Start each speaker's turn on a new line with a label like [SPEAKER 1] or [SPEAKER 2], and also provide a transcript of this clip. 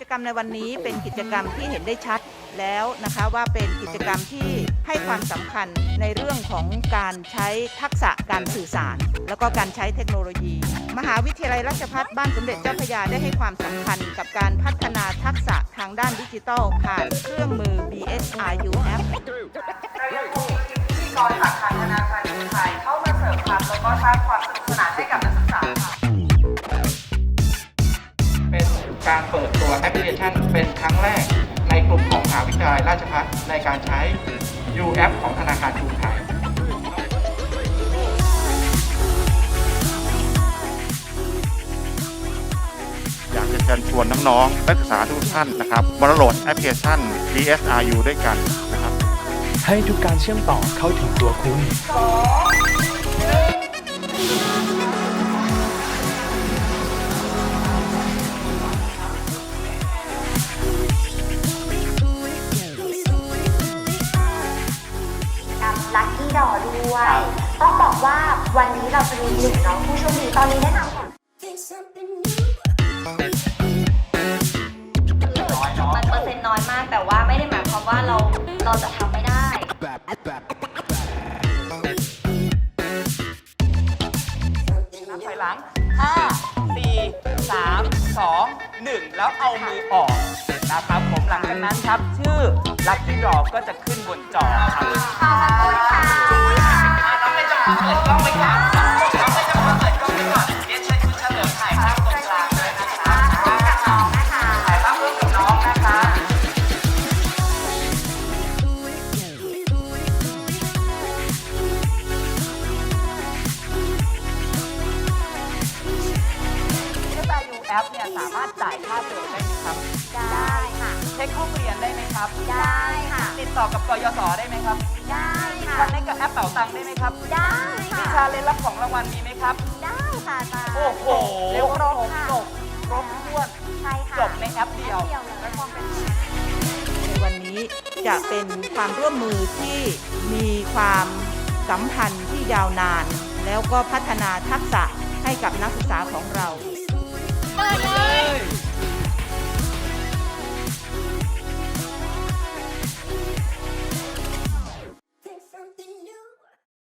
[SPEAKER 1] จกรรมในวันนี้เป็นกิจกรรมที่เห็นได้ชัดแล้วนะคะว่าเป็นกิจกรรมที่ให้ความสำคัญในเรื่องของการใช้ทักษะการสื่อสาร แล้วก็การใช้เทคโนโลยี มหาวิทยาลัยราชภัฏบ้านสมเด็จเจ้าพระยาได้ให้ความสำคัญกับการพัฒนาทักษะทางด้านดิจิทัลผ่านเครื่องมือ BSRU App
[SPEAKER 2] เปิ
[SPEAKER 3] ดตัวแอปพลิเคชันเป็นครั้งแรก ในกลุ่มของมหาวิทยาลัยราชภัฏในการใช้ U App ของธนาคารกรุงไทย
[SPEAKER 4] อยากจะเชิญชวนน้องๆนักศึกษาทุกท่านนะครับมาโหลดแอปพลิเคชัน DSRU ด้วยกันนะครับ
[SPEAKER 5] ให้ทุกการเชื่อมต่อเข้าถึงตัวคุณ
[SPEAKER 6] ลัคกี้ดอด้วย ต้องบอกว่าวันนี้เราจะมีหนึ่งน้องผู้โชคดีตอนนี้แนะนำก่อน
[SPEAKER 7] มันเปอร์เซ็นต์น้อยมาก แต่ว่าไม่ได้หมายความว่าเราเราจะทำไม่ได้
[SPEAKER 2] นับถอยหลัง5 4 3 2 1แล้วเอามือออกนะครับผมหลังจากนั้นครับชื่อ Lucky Draw ก็จะขึ้นบนจอครับอ่าน้องไม่ต้องเปิดกล้องไปก่อนน้องไม่ต้องเปิดกล้องไปก่อน เนี่ยสามารถจ่ายค่าเทอมได้ไหมครับ
[SPEAKER 6] ได้ค่ะ
[SPEAKER 2] เช็คห้องเรียนได้ไหมครับ
[SPEAKER 6] ได้ค่ะ
[SPEAKER 2] ติดต่อกับกยศได้ไหมครับ
[SPEAKER 6] ได้ค่ะ
[SPEAKER 2] คอนเนคกับแอปเป๋าตังค์ได้ไหมครับ
[SPEAKER 6] ได้
[SPEAKER 2] มี
[SPEAKER 6] ค่ะ
[SPEAKER 2] ชาเลนจ์รับของรางวัลมีไหมครับ
[SPEAKER 6] ได้ค่ะอาจารย์
[SPEAKER 2] โอ้โห
[SPEAKER 6] เร็วครบค่ะ
[SPEAKER 2] จบครบถ้วน
[SPEAKER 6] ใช่ค่ะ
[SPEAKER 2] จบในแอปเดียว
[SPEAKER 6] เดียวเลย
[SPEAKER 2] และความเป็น
[SPEAKER 1] ในวันนี้จะเป็นความร่วมมือที่มีความสัมพันธ์ที่ยาวนาน แล้วก็พัฒนาทักษะให้กับนักศึกษาของเรา